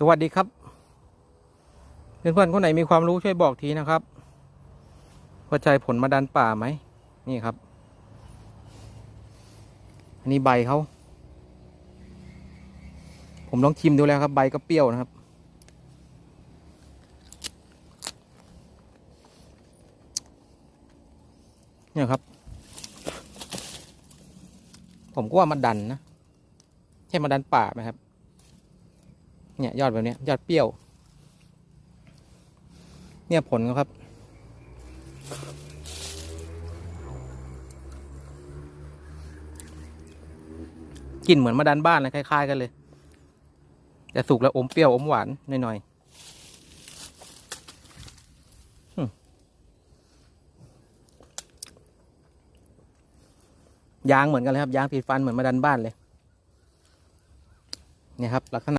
สวัสดีครับ เพื่อนๆคนไหนมีความรู้ช่วยบอกทีนะครับว่าใจผลมาดันป่าไหม นี่ครับ อันนี้ใบเขา ผมลองชิมดูแล้วครับ ใบก็เปรี้ยวนะครับ เนี่ยครับ ผมก็ว่ามาดันนะ ใช่มาดันป่าไหมครับ เนี่ยยอดแบบนี้ยอดเปรี้ยว เนี่ยผลครับ กลิ่นเหมือนมาดันบ้านเลยคล้าย ๆ กันเลย แต่สุกแล้วอมเปรี้ยวอมหวานหน่อยๆยางเหมือนกันเลยครับยางติดฟันเหมือนมาดันบ้านเลยเนี่ยครับลักษณะ